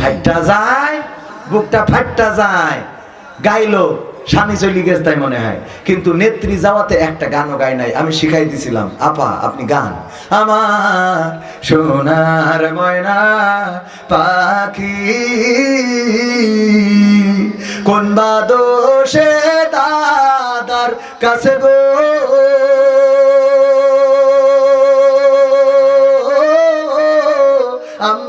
ফাইটটা যায়, বুকটা ফাইটটা যায়। গাইলো, স্বামী চলি গেছে তাই মনে হয়। কিন্তু নেত্রী যাওয়াতে একটা গানও গাই নাই, আমি শিখাই দিছিলাম, আপা, আপনি গান। আমার সোনার ময়না পাখি, কোন বা দোষে দাদার কাছে গো?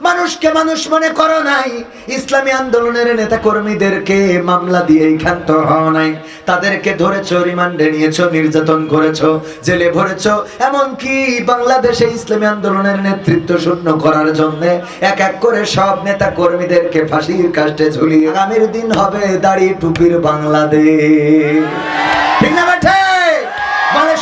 মানুষকে মানুষ মনে করো নাই। ইসলামী আন্দোলনের নেতা কর্মীদেরকে মামলা দিয়ে ক্ষান্ত হও নাই। তাদেরকে ধরেছো, রিমান্ডে নিয়েছো, নির্যাতন করেছ, জেলে ভরেছো। এমনকি বাংলাদেশে ইসলামী আন্দোলনের নেতৃত্ব শূন্য করার জন্য এক এক করে সব নেতা কর্মীদেরকে ফাঁসির কাষ্টে ঝুলিয়ে আগামীর দিন হবে দাড়ি টুপির বাংলাদেশ। ঠিক না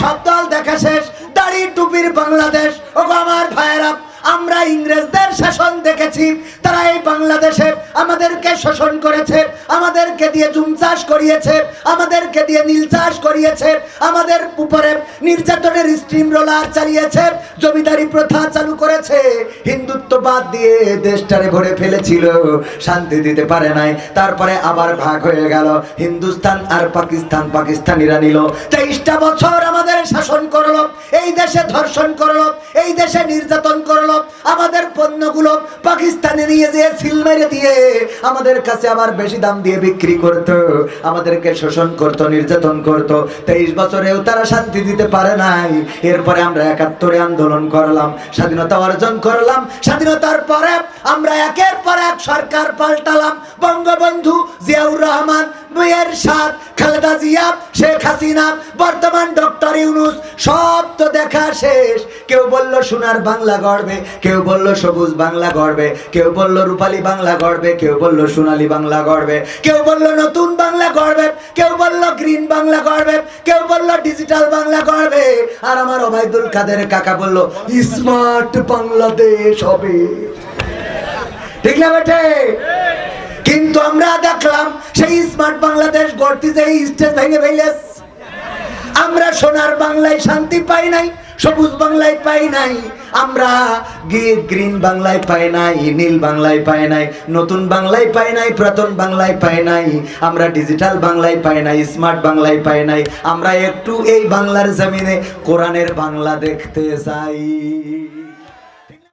সব দল দেখা শেষ, দাড়ি টুপির বাংলাদেশ। ও আমার ভাইয়েরা আমরা ইংরেজদের শাসন দেখেছি, তারা এই বাংলাদেশে আমাদেরকে শোষণ করেছে, আমাদেরকে দিয়ে জুম চাষ করিয়েছে, আমাদেরকে দিয়ে নীল চাষ করিয়েছে, আমাদের উপরে নির্যাতনের স্ট্রিম রোলার চালিয়েছে, জমিদারি প্রথা চালু করেছে। হিন্দুত্ববাদ দিয়ে দেশটারে ভরে ফেলেছিল, শান্তি দিতে পারে নাই, তারপরে আবার ভাগ হয়ে গেল। হিন্দুস্তান আর পাকিস্তান পাকিস্তানিরা নিল। তেইশটা বছর আমাদের শাসন করল, এই দেশে ধর্ষণ করল এই দেশে নির্যাতন করল, আমাদের পণ্যগুলো পাকিস্তানে নিয়ে যেয়ে সিল মেরে দিয়ে আমাদের কাছে আবার বেশি দাম দিয়ে বিক্রি করতো, আমাদেরকে শোষণ করতো, নির্যাতন করতো। তেইশ বছরেও তারা শান্তি দিতে পারে নাই। এরপরে আমরা একাত্তরে আন্দোলন করলাম, স্বাধীনতা অর্জন করলাম। স্বাধীনতার পরে আমরা একের পর এক সরকার পাল্টালাম। বঙ্গবন্ধু জিয়াউর রহমান মেয়ের সাথ খালেদা জিয়া, শেখ হাসিনা, বর্তমান ডক্টর ইউনুস, সব তো দেখা শেষ। কেউ বলল সোনার বাংলা গড়বে, কেউ বলল সবুজ বাংলা গড়বে, কেউ বলল রূপালী বাংলা গড়বে, কেউ বলল সোনালী বাংলা গড়বে। কেউ বলল নতুন বাংলা গড়বে, কেউ বলল গ্রিন বাংলা গড়বে, কেউ বলল ডিজিটাল বাংলা গড়বে। আর আমার ওবায়দুল কাদের কাকা বলল, স্মার্ট বাংলাদেশ হবে। ঠিক না বেটে কিন্তু আমরা দেখলাম সেই স্মার্ট বাংলাদেশ গড়তে যে স্টেজ ভেঙে ফেলেস আমরা সোনার বাংলায় শান্তি পাই নাই, সবুজ বাংলায় পাই নাই। আমরা গ্রিন বাংলায় পাই নাই, নীল বাংলায় পাই নাই, নতুন বাংলায় পাই নাই, পুরাতন বাংলায় পাই নাই। আমরা ডিজিটাল বাংলায় পাই নাই স্মার্ট বাংলায় পাই নাই। আমরা একটু এই বাংলার জমিনে কোরআনের বাংলা দেখতে চাই।